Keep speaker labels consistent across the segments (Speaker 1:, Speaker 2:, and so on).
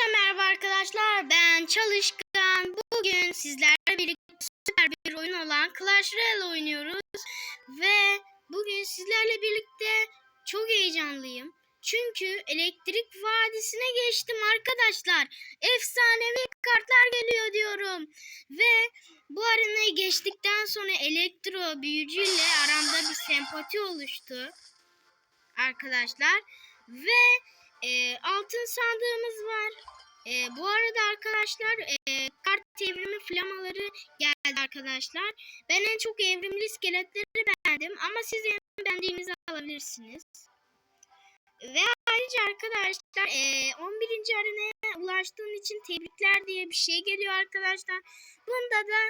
Speaker 1: Hepinize merhaba arkadaşlar. Ben Çalışkan. Bugün sizlerle birlikte süper bir oyun olan Clash Royale oynuyoruz. Ve bugün sizlerle birlikte çok heyecanlıyım. Çünkü elektrik vadisine geçtim arkadaşlar. Efsanevi kartlar geliyor diyorum. Ve bu arenayı geçtikten sonra elektro büyücüyle aramda bir sempati oluştu. Arkadaşlar. Ve e, altın sandığımız var. E, bu arada arkadaşlar e, kart evrimi flamaları geldi arkadaşlar. Ben en çok evrimli iskeletleri beğendim ama siz en beğendiğinizi alabilirsiniz. Ve ayrıca arkadaşlar e, 11. arenaya ulaştığın için tebrikler diye bir şey geliyor arkadaşlar. Bunda da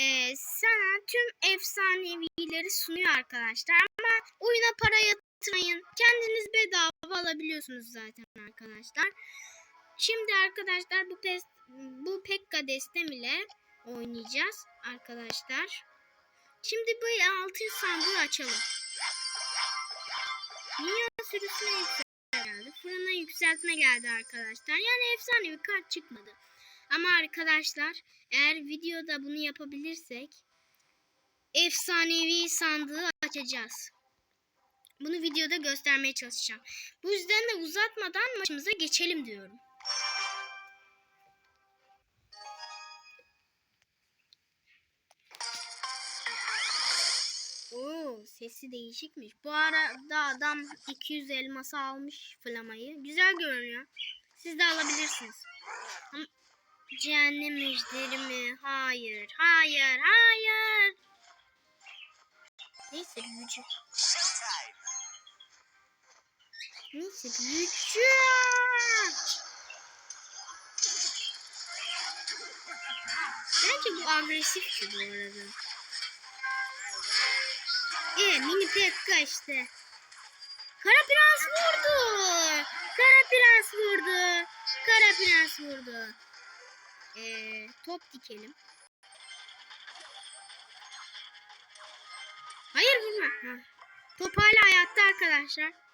Speaker 1: e, sana tüm efsanevileri sunuyor arkadaşlar. Ama oyuna para yatırmayın. Kendiniz bedava alabiliyorsunuz zaten arkadaşlar. Şimdi arkadaşlar bu pes, bu Pekka destem ile oynayacağız arkadaşlar. Şimdi bu altın sandığı açalım. Minyon sürüsüne yükseltme geldi. Fırına yükseltme geldi arkadaşlar. Yani efsane bir kart çıkmadı. Ama arkadaşlar eğer videoda bunu yapabilirsek efsanevi sandığı açacağız. Bunu videoda göstermeye çalışacağım. Bu yüzden de uzatmadan maçımıza geçelim diyorum. Oo, sesi değişikmiş. Bu arada adam 200 elması almış flamayı. Güzel görünüyor. Siz de alabilirsiniz. Ama cehennem ejderi mi? Hayır, hayır, hayır. Neyse büyücü. Neyse büyücü. Bence bu agresif bu arada. E mini Pekka işte. Kara Prens vurdu. Kara Prens vurdu. Kara Prens vurdu. Ee, top dikelim. Hayır vurma. Ha. Top hala hayatta arkadaşlar.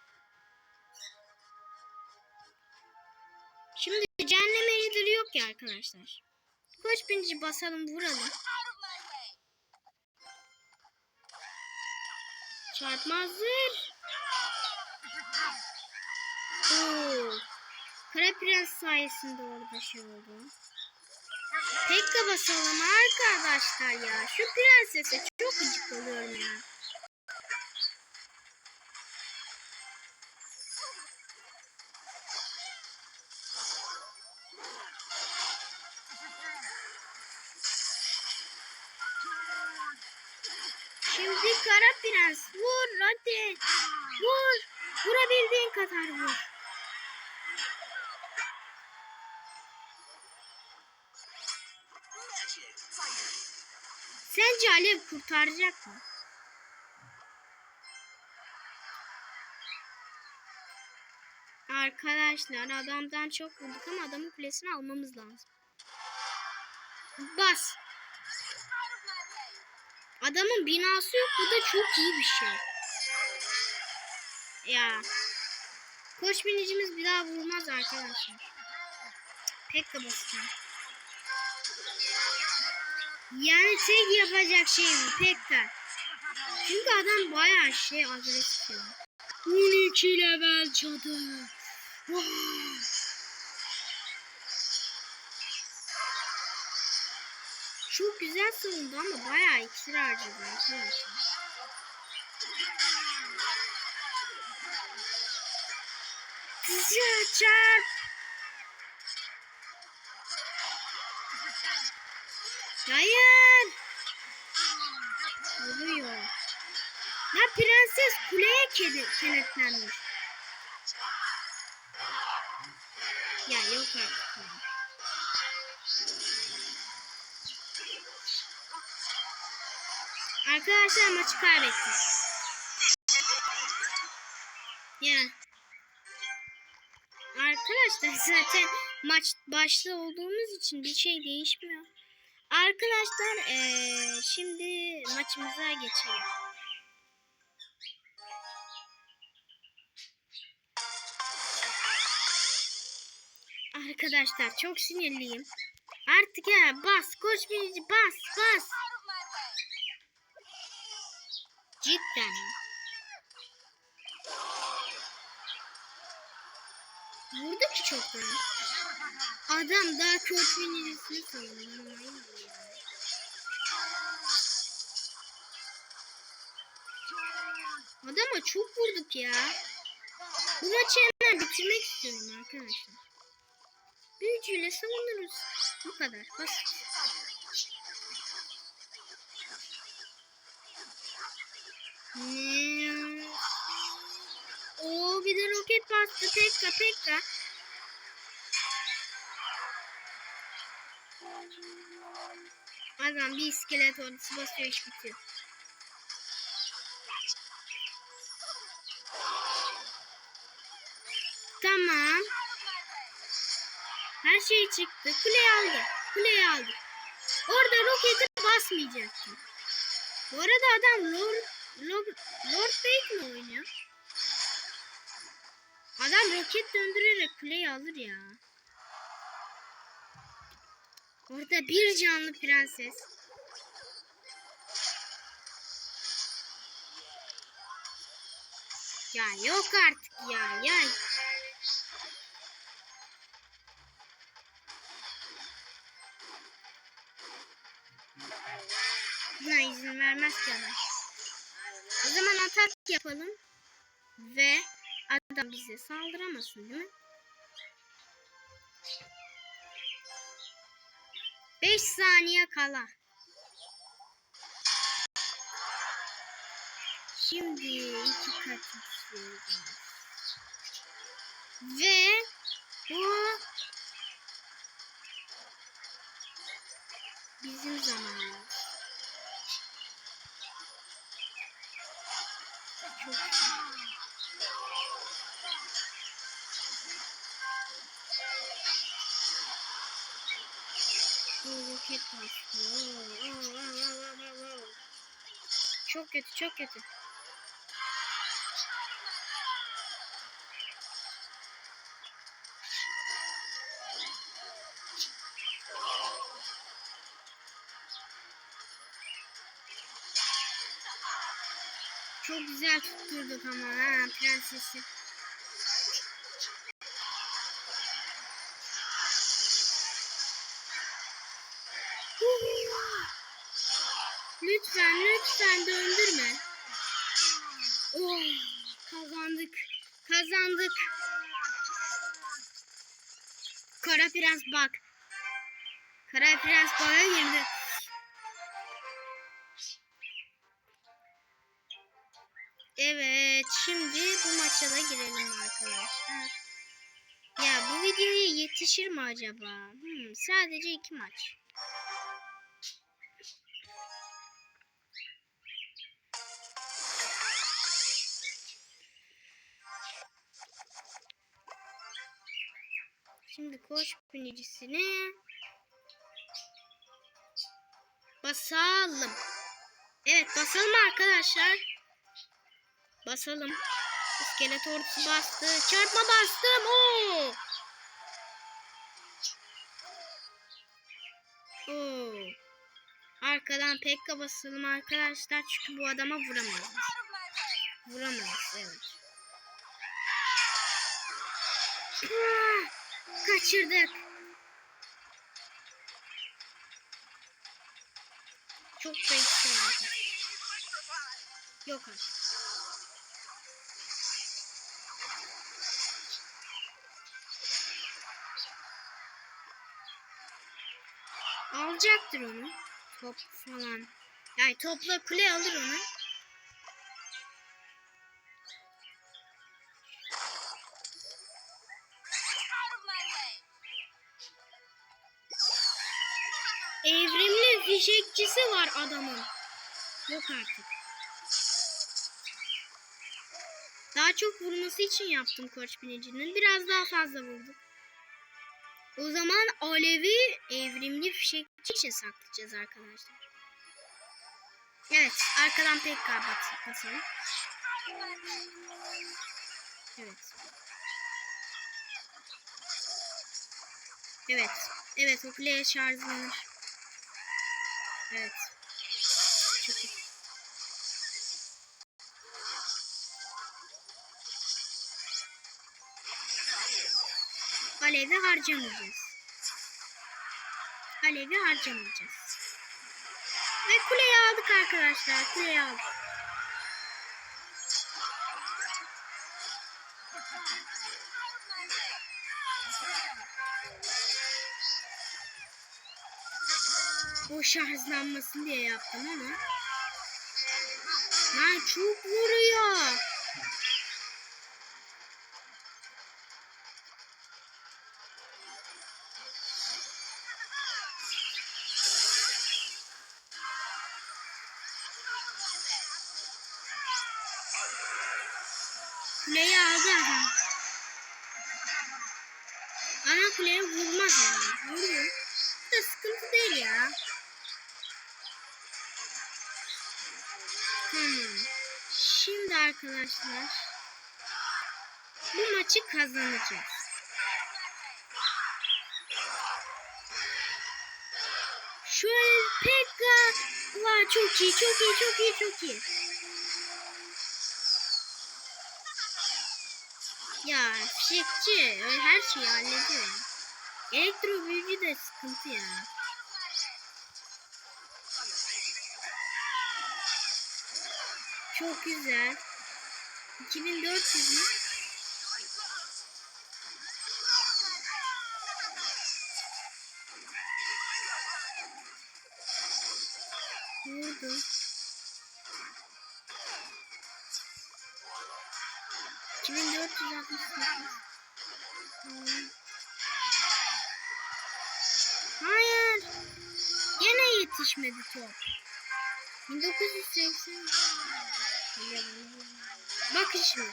Speaker 1: Şimdi cehennem ejderi yok ya arkadaşlar. Koş binci basalım vuralım. Çarpmazdır. Oo. Kara Prens sayesinde orada şey oldu. Tekka basalım arkadaşlar ya. Şu prensese çok gıcık oluyorum ya. Şimdi kara prens vur hadi. Vur. Vurabildiğin kadar vur. Sence Alev kurtaracak mı? Arkadaşlar adamdan çok vurduk ama adamın kulesini almamız lazım. Bas. Adamın binası yok. Bu da çok iyi bir şey. Ya. Koç binicimiz bir daha vurmaz arkadaşlar. Pekka basacağım. Yani tek yapacak şey bu Pekka. Çünkü adam bayağı şey agresif. ya. 12 level cadı. Wow. Çok güzel savundu ama bayağı iksir harcadı arkadaşlar. Güzel çarp. Hayır. Vuruyor. Ya prenses kuleye kedi kenetlenmiş. Ya yok artık. Arkadaşlar maçı kaybettik. Ya. Arkadaşlar zaten maç başta olduğumuz için bir şey değişmiyor. Arkadaşlar eee, şimdi maçımıza geçelim. Arkadaşlar çok sinirliyim. Artık ya bas koş binici bas bas. Cidden. Vurdu ki çok ya. Adam daha koç binicisini savunuyor. Adama çok vurduk ya. Bu maçı hemen bitirmek istiyorum arkadaşlar. Büyücüyle savunuruz. Bu kadar. Basit. Ne? Oo bir de roket bastı. Pekka pekka. Adam bir iskelet ordusu basıyor iş bitiyor. Tamam. Her şey çıktı. Kuleyi aldı. Kuleyi aldı. Orada roketi basmayacaktım. Bu arada adam Lord, Lord, Lord Fate mi oynuyor? Adam roket döndürerek kuleyi alır ya. Orada bir canlı prenses. Ya yok artık ya ya. Buna izin vermez ki adam. O zaman atak yapalım. Ve adam bize saldıramasın değil mi? 5 saniye kala. Şimdi iki kat. Ve bu bizim zamanımız. Kötü, çok kötü. Çok güzel tutturduk ama ha prensesi. Lütfen lütfen döndürme. Oh, kazandık. Kazandık. Kara prens bak. Kara prens bana girdi. Evet, şimdi bu maça da girelim arkadaşlar. Ya bu videoya yetişir mi acaba? Hmm, sadece iki maç. Şimdi koş binicisini basalım. Evet basalım arkadaşlar. Basalım. İskelet ordusu bastı. Çarpma bastım. Oo. Oo. Arkadan Pekka basalım arkadaşlar. Çünkü bu adama vuramayız. Vuramayız evet. Kaçırdık. Çok istedim. Yok artık. Alacaktır onu. Top falan. Yani topla kule alır onu. Evrimli fişekçisi var adamın. Yok artık. Daha çok vurması için yaptım koç binicinin. Biraz daha fazla vurduk. O zaman alevi evrimli fişekçi için saklayacağız arkadaşlar. Evet arkadan Pekka bat- basalım. Evet. Evet. Evet o kuleye şarjlanır. Evet. Çok iyi. Alevi harcamayacağız. Alevi harcamayacağız. Ve kuleyi aldık arkadaşlar. Kuleyi aldık. O şarjlanmasın diye yaptım ama. Lan çok vuruyor. Kuleyi aldı adam. Ana kuleye vurmaz yani. Vuruyor. Bu da sıkıntı değil ya. Tamam. Şimdi arkadaşlar bu maçı kazanacağız. Şöyle Pekka var çok iyi çok iyi çok iyi çok iyi. Ya fişekçi her şeyi hallediyor. Elektro büyücü de sıkıntı ya. Çok güzel. 2400 mü? Vurdu. Sekiz. Hmm. Hayır. Gene yetişmedi top. 1980. Bakın şimdi.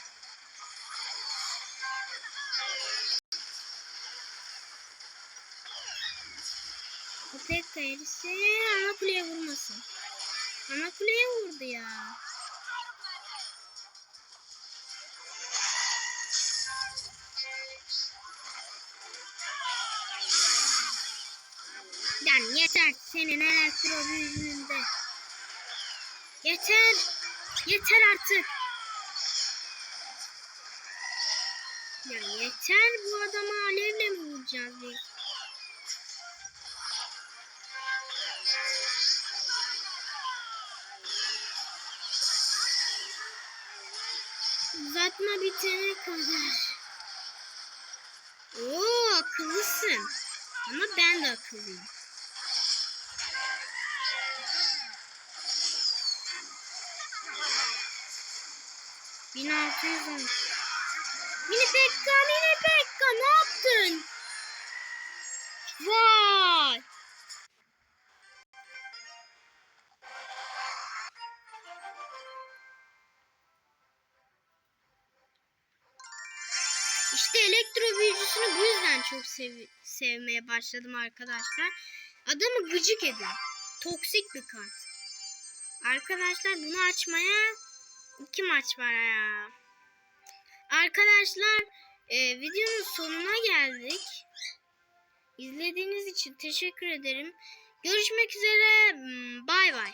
Speaker 1: Tek kayırsa ana kuleye vurmasın. Ana kuleye vurdu ya. Yani yeter senin elektro büyüğünde. Yeter. Yeter artık. Ya yeter bu adama alevle mi vuracağız biz? Uzatma bitene kadar. Oo akıllısın. Ama ben de akıllıyım. Bin altı yüz on. Mini Pekka, Mini Pekka ne yaptın? Vay! İşte elektro büyücüsünü bu yüzden çok sev sevmeye başladım arkadaşlar. Adamı gıcık edin. Toksik bir kart. Arkadaşlar bunu açmaya iki maç var ya. Arkadaşlar e, videonun sonuna geldik. İzlediğiniz için teşekkür ederim. Görüşmek üzere. Hmm, Bay bay.